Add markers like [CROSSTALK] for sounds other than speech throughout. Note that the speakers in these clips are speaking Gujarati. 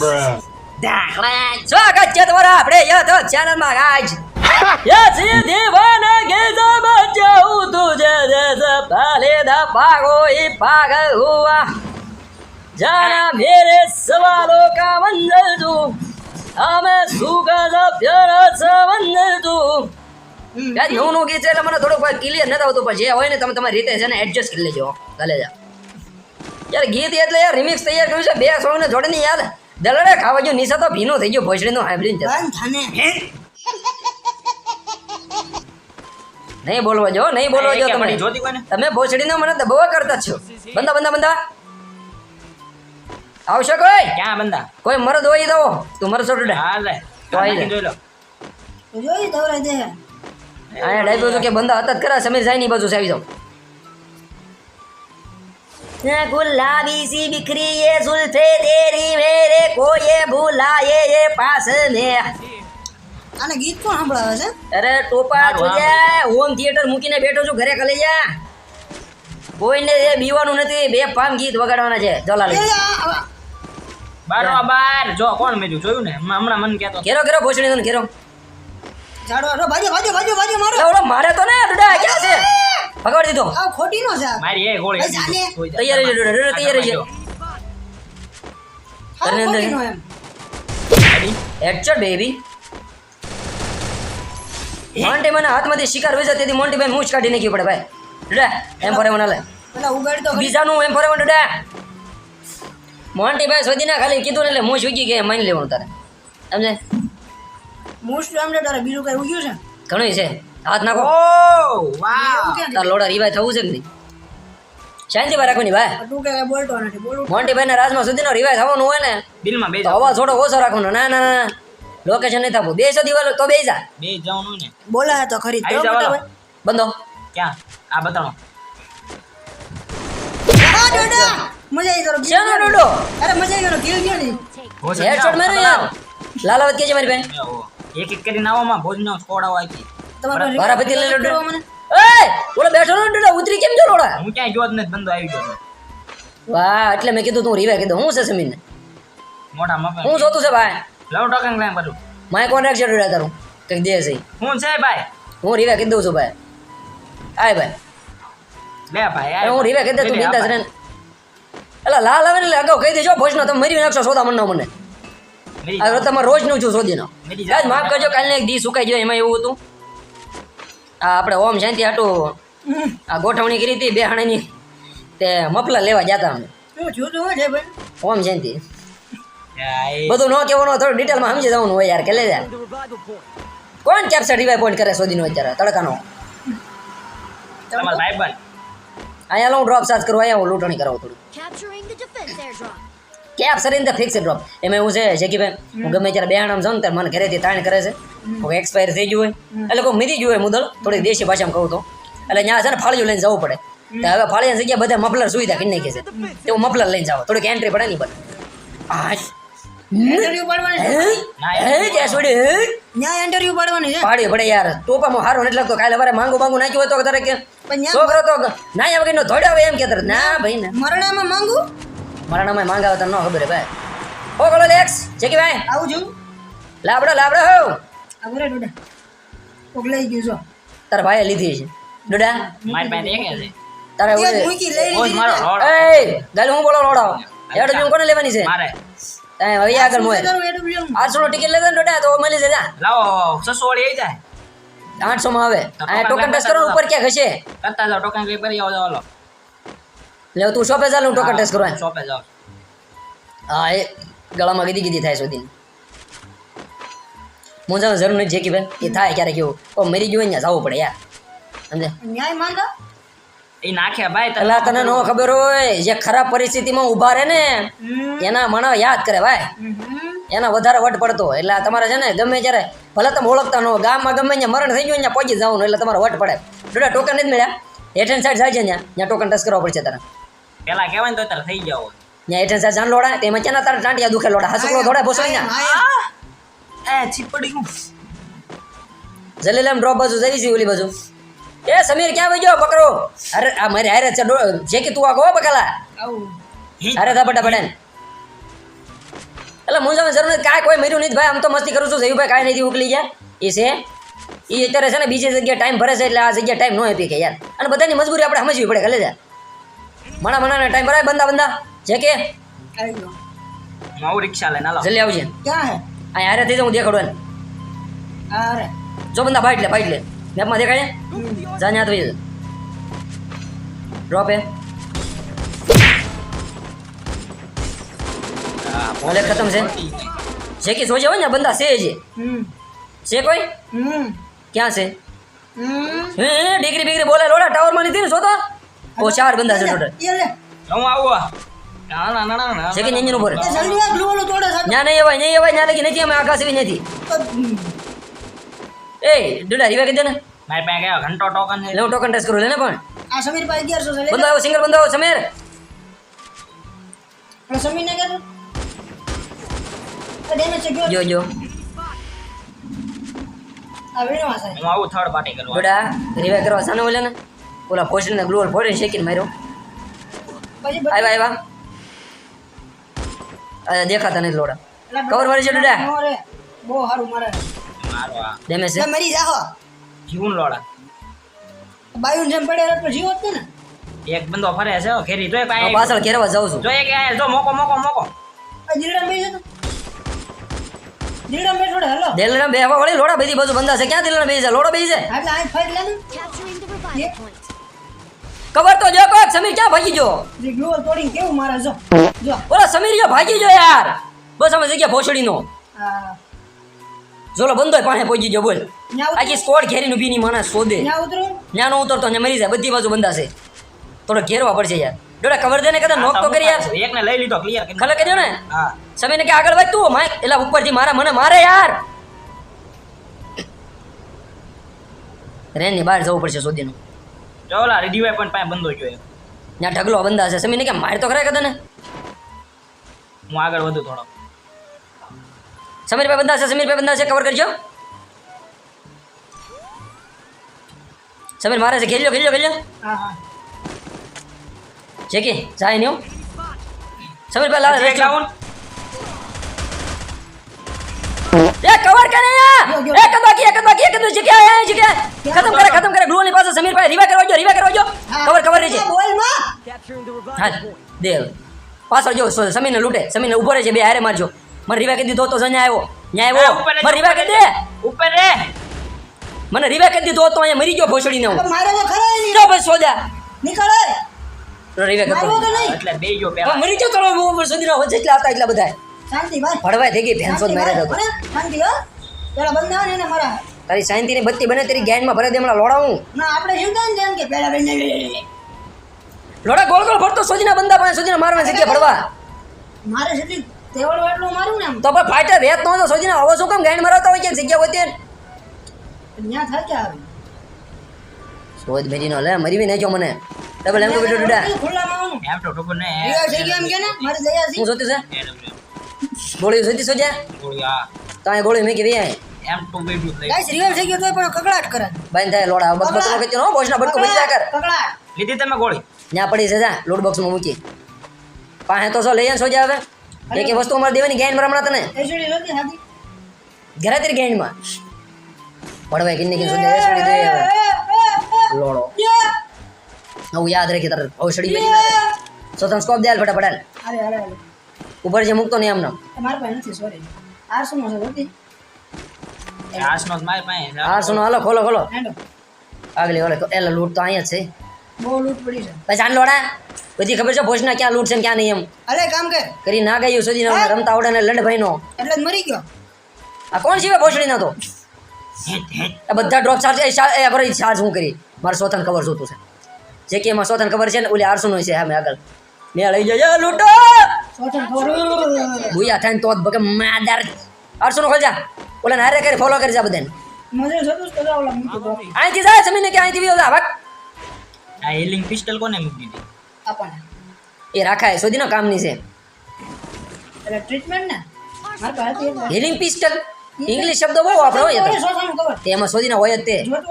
દાખલા સ્વાગત છે તમારા આપણે યથ ચેનલમાં આજ યસી [LAUGHS] દીવાન ગીતમાં જાઉં તુજે જૈસે પાલે દા પાગો ઈ પાગ હુઆ જાના મેરે સવાલો કા તું? હમે સુગા જા પ્યારા સમંદર તું યાર નવું ગીત એટલે મને થોડુંક ક્લિયર નથી આવતું પણ જે હોય ને તમે તમારી રીતે છે ને એડજસ્ટ કરી લેજો. ચાલે જા યાર ગીત એટલે યાર રિમિક્સ તૈયાર કર્યું છે બે સોંગ ને જોડે ની યાદ. દલડે ખાવા જો નિશા તો ભીનો થઈ ગયો ભોસડી નો હાંભળીને જતો. બંધ નહીં બોલવા જો નહીં બોલવા જો તમે. તમે ભોસડી નો? મને દબાવા કરતા જ છો. બંદા બંદા બંદા આવશે કોઈ? ક્યાં બંદા કોઈ મરદ હોય દો તું મરશો ટુડે હા લે. જોઈ લો. જોઈ દો રે દે અહીંયા ડાઈબ્યો તો કે બંદા હતત જ કરા સમીર જાય ની બાજુ આવી જાઓ. गुलाबी सी बिखरी ये जुल्फे तेरी मेरे को ये भुलाए ये पास में આને ગીત કોણ સંભળાવે છે અરે ટોપા મારું તુજે હોમ થિયેટર મૂકીને બેઠો છું ઘરે કલે જા કોઈને એ બીવાનું નથી બે પામ ગીત વગાડવાના છે જલાલ એ આ- આ- બાર બાર જો કોણ મેર્યું જોયું ને હમણાં હમણાં મન કહેતો ઘેરો ઘેરો ભોસડી ને ઘેરો ઝાડવા રો ભાજો ભાજો ભાજો ભાજો મારો લે ઓલો મારે તો ને ડુડા ક્યાં છે ભગાડી દીધો. આ ખોટી નો છે. મારી એ ગોળી. તૈયાર છે ડુડા ડુડા તૈયાર છે તને અંદર- હેડશોટ બેબી મોન્ટી મને હાથમાંથી શિકાર વેચે તેથી મોન્ટી ભાઈ મૂછ કાઢી નાખી પડે ભાઈ. ડુડા એમ ફરે મને લે. બીજાનું એમ ફરે મને ડુડા મોન્ટી ભાઈ શોધી ના ખાલી કીધું ને એટલે મૂછ ઉગી ગઈ માની લેવાનું તારે. સમજે? મોસ્ટ એમ રે તારે બીજું કઈ ઉગ્યું છે? ઘણું છે. હાથ નાખો. તાર લોડા રિવાય થવું છે કે નહીં? શાંતિભાઈ રાખવાની ભાઈ. આ તું કે કઈ બોલતો નથી બોલું મોન્ટી ભાઈ ના રાજમાં સુધીનો રિવાય થવાનું હોય ને બિલમાં બે તો અવાજ થોડો ઓછો રાખવાનો. ના ના ના લોકેશન નહીં થવું બેસો દિવાલ તો બે જા બે જવાનું ને. બોલા તો ખરી. આવી. બંધો. ક્યાં? આ બતાવો મજા આવી ગયો ને? ડોડો અરે મજા આવી ગયો ગીલ ગયો ને હેડશોટ જાઓ, યાર. લાલાવત કે છે મારી બેન. એક એક કરીને આવવામાં ભોજનો છોડાવો આપી તમારે કોઈ મારા પતિ લઈ લો મને? એ ઓલા બેઠો નો ડોડો ઉતરી કેમ જો લોડા હું ક્યાં ગયો જ નથી બંધો આવી ગયો વાહ એટલે મેં કીધું તું રીવા કીધું હું છે સમીન મોટા મફે હું જોતું છે ભાઈ? લવ ટોકિંગ ક્લાઈમ કરું. માય કોન્ટ્રાક્ટ છે ડોડા તારું. કંઈક દે છે. હું છે ભાઈ? હું રિવાય કીધું છું ભાઈ. આય ભાઈ. લે ભાઈ આય હું રીવા કીધું તું બિંદાસ રે એલા લાલ આવે ને અગાઉ કહી દેજો ભોજનો તમે મરી નાખશો સોદા મન. મને આ તમારે રોજનું છું સોદીનો. આજ માફ કરજો કાલને એક દી સુકાઈ ગયો એમાં એવું હતું. આપણે ઓમ શાંતિ હાટું આ ગોઠવણી કરી હતી બે હાણીની તે મફલા લેવા જતા અમે. ઓમ શાંતિ બધું ન કહેવાનું થોડું ડિટેલમાં સમજી જવાનું હોય યાર કે લે યાર. કોણ કેપ્ચર રિવાઈ પોઈન્ટ કરે સોદીનો અત્યારે તડકાનો? અહીંયા હું ડ્રોપ ચાર્જ કરું અહીંયા હું લૂંટણી કરાવું થોડું. Defense in the fix drop એમાં એવું છે જેકીભાઈ હું ગમે ત્યારે બેહાણામ જાઉં ત્યારે મને ઘરેથી તાણ કરે છે. કોઈ એક્સપાયર થઈ ગયું હોય એટલે કોઈ મીધી ગયું હોય મુદળ થોડીક દેશી ભાષામાં કહું તો. એટલે ત્યાં છે ને ફાળિયું લઈને જવું પડે. તો હવે ફાળિયા જગ્યા બધા મફલર સુવિધા કરી નાખી છે. તો હું મફલર લઈને જાવ થોડીક એન્ટ્રી પડે નહીં પડે યાર. ટોપામાં હારો એટલે તો કાલે વારે માંગુ માંગુ નાખ્યું હોય તો તારે કે પણ ન્યા- છોકરો તો ના એમ કે ના ભાઈ ના. મરણામાં માંગુ? મારા નામે માંગાવે તને ન ખબર ભાઈ. ઓ બોલો લેક્સ જેકી ભાઈ? આવું છું. લાબડો લાબડો હો. આવરે ડોડા. ઓગલાઈ લઈ ગયું છો તારા ભાઈએ લીધી છે ડોડા? માર પાસે એક છે તારે ઓય મૂકી લઈ લીધી મારો રોડ. એ ગાલ હું બોલો રોડાવ એડો હું કોને લેવાની છે? મારે. તાય હવે આગળ મોય આઠસો નો ટિકિટ લેતા ડોડા તો મળી જજા લાવો સસો વાળી આવી જાય. આઠસો માં આવે. આ ટોકન ટેસ્ટ કરો ઉપર ક્યાં ઘસે કરતા જાઓ ટોકન ક્લિક કરી આવો ચાલો લે તું શોપે ચાલ હું ટોકન ટેસ્ટ કરવા શોપે જાઓ હા એ ગળામાં કીધી કીધી થાય સુધી મુંજામાં જરૂર નથી જેકી ભાઈ એ થાય ક્યારેક એવું. ઓ મરી ગયું હોય ને જવું પડે યાર. સમજે? ન્યાય માંગા? એ નાખે ભાઈ તને તને નો ખબર હોય જે ખરાબ પરિસ્થિતિમાં ઊભા રહે ને એના માણસ યાદ કરે ભાઈ. એના વધારે વટ પડતો એટલે તમારે છે ને ગમે ત્યારે ભલે તમે ઓળખતા ન હોય ગામમાં ગમે ત્યાં મરણ થઈ ગયું ત્યાં પહોંચી જવાનું એટલે તમારે વટ પડે. ડોડા ટોકન નથી મળ્યા. એટેન સાઈડ જાય છે ત્યાં. ત્યાં ટોકન ટચ કરવા પડશે તારે પેલા કહેવાય ને તો તારે થઈ જાવ લોડા તેમાં તારે ટાંટિયા દુખે લોડા. હાસુકડો એ છીપડી ડ્રોપ બાજુ જઈ છે ઓલી બાજુ. એ સમીર ક્યાં વઈ ગયો પકડો અરે આ મારી હારે છે જે કે તું આ કહો બકાલા. અરે થા બટા બટા એટલે જરૂર નથી. કાંઈ કોઈ મર્યું નથી ભાઈ આમ તો મસ્તી કરું છું. જયુભાઈ કાંઈ નથી ઉકલી ગયા. એ છે. એ અત્યારે છે ને બીજી જગ્યાએ ટાઈમ ભરે છે એટલે આ જગ્યાએ ટાઈમ ન આપી કે યાર. અને બધાની મજબૂરી આપણે સમજવી પડે કલે જા. મણા મણા ટાઈમ ભરાય બંદા બંદા. જે કે. હું રિક્ષા લઈને હાલો. જલ્દી આવજે. ક્યાં હે? અહીંયા હારે થઈ હું દેખાડું એને. અરે જો બંદા બાઈટ લે બાઈટ લે. મેપમાં દેખાય જા ન્યા તો ડ્રોપ હે ભલે ખતમ છે. જે કે સોજે હોય ને બંદા છે જે. છે કોઈ? હમ. ક્યાં છે? હે ડિગ્રી બિગ્રી બોલે લોડા ટાવરમાં નથી ને જોતો? ઓ ચાર બંદા છે ટોટલ. લે. હું આવું ના ના ના ના ના કે એન્જિન ઉપર જલ્દી આ ગ્લુ વાળું તોડે સાહેબ ન્યા નહીં અવાય નહીં અવાય ન્યા લગી નથી અમે આકાશ એવી નથી. એ ડુડા રીવા કીધે ને. મારી પાસે કયો ઘંટો ટોકન છે? હું ટોકન ટેસ્ટ કરું લે ને પણ. આ સમીર પાસે અગિયારસો છે લે બંદો આવો સિંગલ બંદો આવો સમીર. આપણે સમીર ને કહેતો ડેમેજ છે ગયો. જો જો આ વીણવા સાહેબ. હું આવું થર્ડ પાર્ટી કરવા. ડુડા રીવા કરવા સાનો ઓલે ને. ઓલા પોસ્ટર ને ગ્લોલ ફોડે શેકીને માર્યો. આવ્યા આવ્યા. અરે દેખાતા નથી લોડા. કવર વાળી છે ડડા? બહુ સારું મારે. ડેમેજ છે? મરી જાહો જીવન લોડા. બાયુન જેમ પડે તો જીવો જ ને. એક બંદો ફરે છે ખેરી જોઈ હું પાછળ ઘેરવા જાઉં છું. જોઈએ કે આ જો મોકો મોકો મોકો. આ જીરડા બે છે તો. જીરડા બે છોડે હેલો. દિલના બે હવા વળી લોડા બધી બાજુ બંધા છે. ક્યાં દિલના બે છે? લોડા બે છે? એટલે આ ફાઈટ લે ને. કવર તો જો કોક સમીર ક્યાં ભાગી ગયો? જે તોડીને કેવું મારે? જો જો. ઓલા સમીર જો ભાગી ગયો યાર? બસ અમે જગ્યા ભોસડીનો. આ જોલો બંધો પાસે પહોંચી ગયો બોલ. આખી સ્કોડ ઘેરીને ઊભી ની માણસ શોધે. ત્યાં ઉતરો. ન્યાનો ઉતરતો ને મરી જાય બધી બાજુ બંધા છે થોડો ઘેરવા પડશે યાર. ડોડા કવર દે ને કદાચ નોક તો કરી યાર. એકને લઈ લીધો ક્લિયર કરી ખલે કર્યો ને? હા. સમીરને કે આગળ વધ તું માઈક એલા ઉપરથી મારા મને મારે યાર. રેનની બહાર જવું પડશે શોધીનું. જો ઓલા રિડીવાય પણ પાસે બંધો જોઈએ ત્યાં ઢગલો બંધા છે. સમીરને કેમ માર તો ખરા કદા ને હું આગળ વધુ થોડો. સમીર ભાઈ બંધા છે સમીર ભાઈ બંધા છે કવર કરજો. સમીર મારે છે ખેલ્યો ખેલ્યો ખેલ્યો. હા હા. છે કે જાય નહીં હો. સમીર ભાઈ લાવે એક એ કવર કરે એક જ બાકી એક બાકી એક જગ્યા એ જગ્યા ખતમ કરે ખતમ કરે. ગ્લુની પાસે સમીર ભાઈ રીવા કરવા જો રીવા કરવા જો કવર કવર રહેજે. બોલમાં હા દે પાછળ જો સ- સમીરને લૂંટે. સમીરને ઊભો રહે છે બે હારે મારજો. મને રીવા કરી દીધો તો જને આવ્યો. ન્યાય આવ્યો. મને રીવા કરી દે. ઉપર રે મને રીવા કરી દીધો તો અહીંયા મરી ગયો ભોસડીને હું. મારે તો ખરા નહીં જો ભાઈ સોજા નીકળે રીવા તો એટલે બે જો પેલા મરી ગયો તો ઉપર સુધીનો જેટલા હતા એટલા બધા શાંતિ ભાઈ. ભડવાય થઈ ગઈ ભેંસો જ માર્યા હતો શાંતિ શાંતિ હો. પેલા બંધ આવે ને મારા. તારી બત્તી બને તેરી ગેંગમાં ભરે દે હમણાં લોડાવું. ના આપણે જીવતા ને જેમ કે પેલા બંને લોડા ગોળ ગોળ ભરતો સોજીના બંદા પાસે સોજીના મારવા જગ્યા ભરવા મારે સુધી તેવડ એટલું મારું ને તો પણ ફાઈટર રેત નો તો સોજીના આવો શું કેમ ગાઈડ મરાવતા હોય જગ્યા હોતી ત્યાં થાય કે આવે? સોજ મેરી લે મરી બી નાખ્યો મને. ડબલ એમ તો બેટો ડુડા. ખુલ્લામાં આવવાનું. એમ તો ટોકન ને. રિયા થઈ ગયો એમ કે ને મારી દયા હું જોતી છે? ગોળી જોતી સોજ્યા તો આ? ગોળી મેકી અહીં એમ તો બેબી લઈ. ગાઈસ રિવાઇવ થઈ ગયો તો પણ કકડાટ કરે. બંધ થાય લોડા બસ બસ કે નો બોસના બટકો બંધ કર. કકડાટ લીધી તમે ગોળી? ત્યાં પડી છે જા લોડ બોક્સમાં મૂકી. પાસે તો સો લઈ સોજા હવે. એક એક વસ્તુ અમારે દેવાની ગેન મરમણા તને. ઘરે તેરી માં. પડવાય કિન્ની કિન સોજા એસડી દે હવે. લોડો. હું યાદ રાખી તારે ભોસડી બેઠી ના સોતન સ્કોપ દે હાલ ફટાફટ અરે અરે ઉપર છે મૂકતો નહીં એમનો મારા પાસે નથી સોરી આરસો નો મારી પાસે હાલો ખોલો ખોલો. આગલી ઓલે એલા લૂટ તો અહીંયા જ છે. બહુ લૂંટ પડી છે. પછી આન લોડા બધી ખબર છે ભોજના ક્યાં લૂટ છે ને ક્યાં નહીં એમ? અરે કામ કર. કરી ના ગયું સુધી ના રમતા આવડે ને લંડ ભાઈનો. એટલે જ મરી ગયો. આ કોણ છે ભોસડી ના તો? આ બધા ડ્રોપ ચાર્જ એ એ બરાબર ચાર્જ હું કરી. મારે સોથન ખબર જોતું છે. જે કે એમાં સોથન ખબર છે ને ઓલી આરસો નો છે હા મેં આગળ. મેં લઈ જજો લૂંટો! ભૂયા થાય તો બકે માદાર. આરસો નો ખોલજા ઓલા નારે કરી ફોલો કરી જા બધાને. અહીંથી જાય જમીને કે અહીંથી વિયો જા આ હિલિંગ પિસ્ટલ કોને મૂકી દીધી? આપણને એ રાખાય સોધીનો કામની છે. એટલે ટ્રીટમેન્ટ ને. Healing pistol? ઇંગ્લિશ શબ્દો બહુ વાપરો હોય તો. સોસાનું ખબર. હોય જ તે. જોતું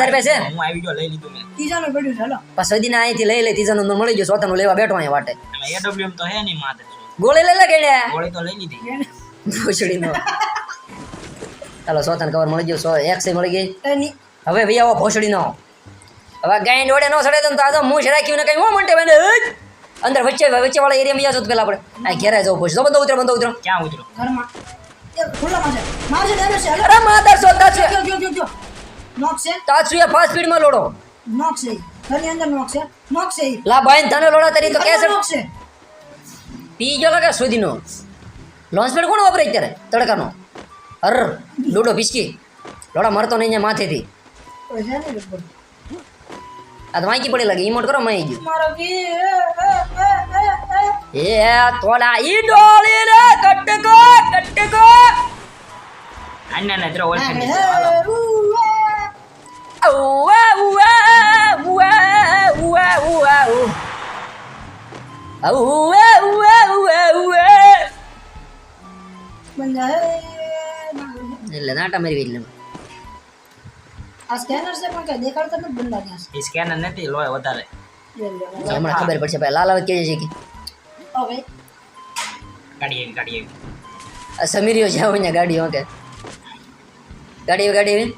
તારી છે હું આવી ગયો લઈ લીધું મેં. ત્રીજાનું પડ્યું છે હલો. પણ સોધીના અહીંથી લઈ લે ત્રીજાનું મળી ગયો સોથાનું લેવા બેઠો અહીંયા વાટે. એમાં તો હે નહીં માથે ગોળી લઈ લે ગઈને ગોળી તો લઈ લીધી. એને. ચાલો સોથાને કવર મળી ગયો સો એક સે મળી ગઈ. હવે ભાઈ આવો ભોસડીનો. હવે ગાય ઓડે નો સડે તો આજે તો મૂછ રાખ્યું ને કઈ હું મંટે બેને? અંદર વચ્ચે વચ્ચે વાળા એરિયામાં તો પેલા આપણે. આ ઘેરા જવું ભોસ બંધો ઉતરો બંધો ઉતરો. ક્યાં ઉતરો? ઘરમાં. ખુલ્લામાં છે મારશે ડેમેજ છે. અરે માદર સોતા છે. ગયો ગયો ગયો ગયો. નોક છે. તાચુએ ફાસ્ટ સ્પીડમાં લોડો. નોક છે ઘરની અંદર નોક છે. નોક છે લા ભાઈ તને લોડા તરી તો કેસર નોક છે. પી ગયો લાગે સુધીનો. લોન્ચ પેડ કોણ વાપરે અત્યારે? તડકાનો. અર લૂડો પિચકી લોડા મરતો નહીં માથેથી. આ તો વાંકી પડી લાગે. ઇમોટ કરો માઈ ગયું. મારો એ, થોડા ઈ ડોળી રે આ સ્કેનર છે પણ કઈ દેખાડતા નથી ત્યાં સ્કેનર નથી વધારે. હમણાં ખબર પડશે ભાઈ લાલ આવે કે છે કે? હવે કાઢીએ ગાડી આ સમીરીઓ જાવ અહીંયા ગાડી ઓકે ગાડી ગાડીઓ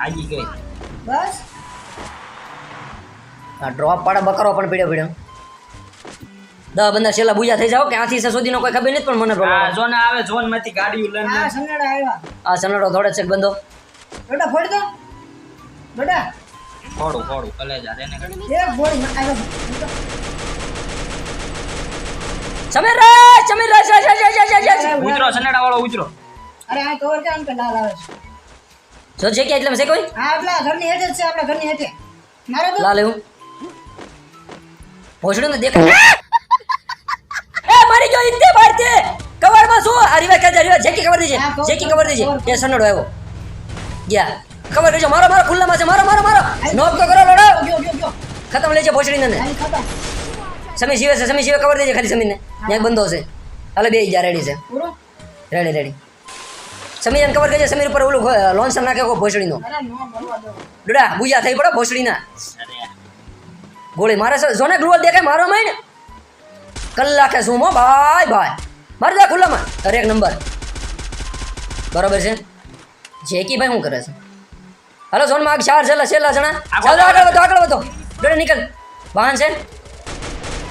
આવી ગઈ. બસ. આ ડ્રોપ પાડે બકરો પણ પીડ્યો પીડ્યો. દસ બંદા છેલ્લા બુજા થઈ જાવ કે આથી છે સુધીનો કોઈ ખબર નથી પણ મને ઝોન આવે. ઝોનમાંથી ગાડીઓ લઈને. આ સંગડા આવ્યા. આ સનડો થોડે છે બંધો? બેટા ફોડ દો બેટા. ફોડું થોડું કલેજા તેને કાઢી. એક ગોળી ન- આવ્યો સમીર રે સમીર રે જા, જા, જા, જા, જા, જા. ઉતરો સનેડા વાળો ઉતરો. અરે આ કવર કેમ કે લાલ આવે છે? જો છે કે એટલે છે કોઈ? આ આપણા ઘરની હેઠે છે આપણા ઘરની હેઠે. મારે તો લાલ હું ભોસડું ને દેખાય. એ મારી જો ઇતે મારતે કવરમાં શું? આ રીવા કાજા રીવા જેકી કવર દેજે. હા, જેકી કવર દેજે. એ સનડો આવ્યો. ગયા. કવર દેજો મારો મારો ખુલ્લામાં છે. મારો મારો મારો. નોક તો કરો લોડો. ગયો ગયો ગયો ખતમ લેજે ભોસડીને ને ખતમ. સમી જીવે છે સમી જીવે. કવર દેજે ખાલી સમીરને. ત્યાં બંધો છે. હાલે બે જા રેડી છે. રેડી રેડી સમીર એમ ખબર કરજે. સમીર ઉપર ઓલું લોન્સર નાખે કો ભોસડીનો. ડોડા નો બનવા દો ડુડા બુજા થઈ પડો ભોસડીના. અરે ગોળી મારે છે. જોને ગ્લુઅલ દેખાય મારો માઈને કલાકે શું મો ભાઈ ભાઈ મારી દે ખુલ્લામાં. અરે એક નંબર. બરોબર છે? જેકી ભાઈ શું કરે છે? હાલો ઝોન માગ ચાર છેલ્લા છેલ્લા જણા. ચાલો આગળ વધો આગળ વધો. ડોડા નીકળ. વાહન છે.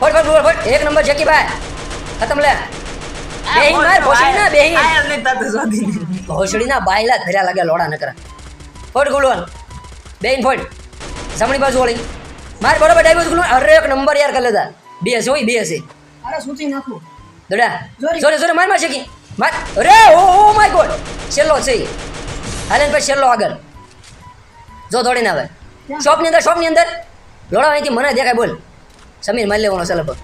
ફટ ફટ ફટ. એક નંબર જેકી ભાઈ. ખતમ લે. બેહી માર ભોસડી ના બેહી. આય નહીં તાતે શોધી. ભોસડી ના બાયલા ધર્યા લાગે લોડા નકરા ફોડ ગુલવાન. બેન ફોડ. જમણી બાજુ વળી. માર બરોબર ડાઈવર્સ ગુલવાન અરે એક નંબર યાર કરી લેતા. બે છે હોય બે છે અરે સૂચી નાખું. દડા જોરે. સોરી માર માર શકી. માર. અરે ઓ ઓ માય ગોડ. છેલ્લો છે. હાલે ને પછી છેલ્લો આગળ. જો દોડીને આવે? શોપની અંદર શોપની અંદર. લોડા અહીંથી મને દેખાય બોલ. સમીર મારી લેવાનો છે લગભગ.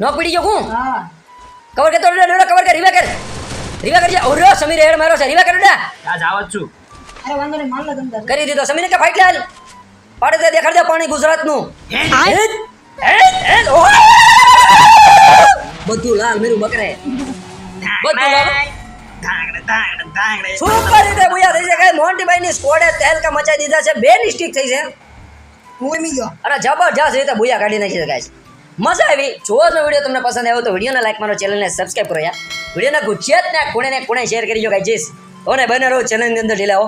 ક્યાં પીડી નો પડી ગયો હું? હા. કવર કરતો ડોડા ડોડા કવર કર રીવા કર. રીવા કરજે. ઓરે સમીર હેડ મારો છે. રીવા કર ડોડા. આ જાવ છું. અરે વાંધો નહીં માલ લગન કરી દીધો. સમીર કે ફાઈટ લાલ પાડે દે દેખાડ દે પાણી ગુજરાતનું. બધું લાલ મેરું બકરે. બધું લાલ. સુપર રીતે બુયા થઈ છે કે મોન્ટીભાઈ ની સ્કોડે તેલ કા મચાઈ દીધા છે. બે ની સ્ટીક થઈ છે. હું એમી ગયો. અરે જબરજસ્ત રીતે બુયા કાઢી નાખી છે ગાઈસ મજા આવી. જો જો વીડિયો તમને પસંદ આવ્યો તો વિડીયોને લાઈક મારો ચેનલને સબસ્ક્રાઈબ કરો યાર. વિડીયોના ગુજરાતના ખૂણે ખૂણે શેર કરી જો ગાઈસ. અને બને રહો ચેનલની અંદર ઢીલાઓ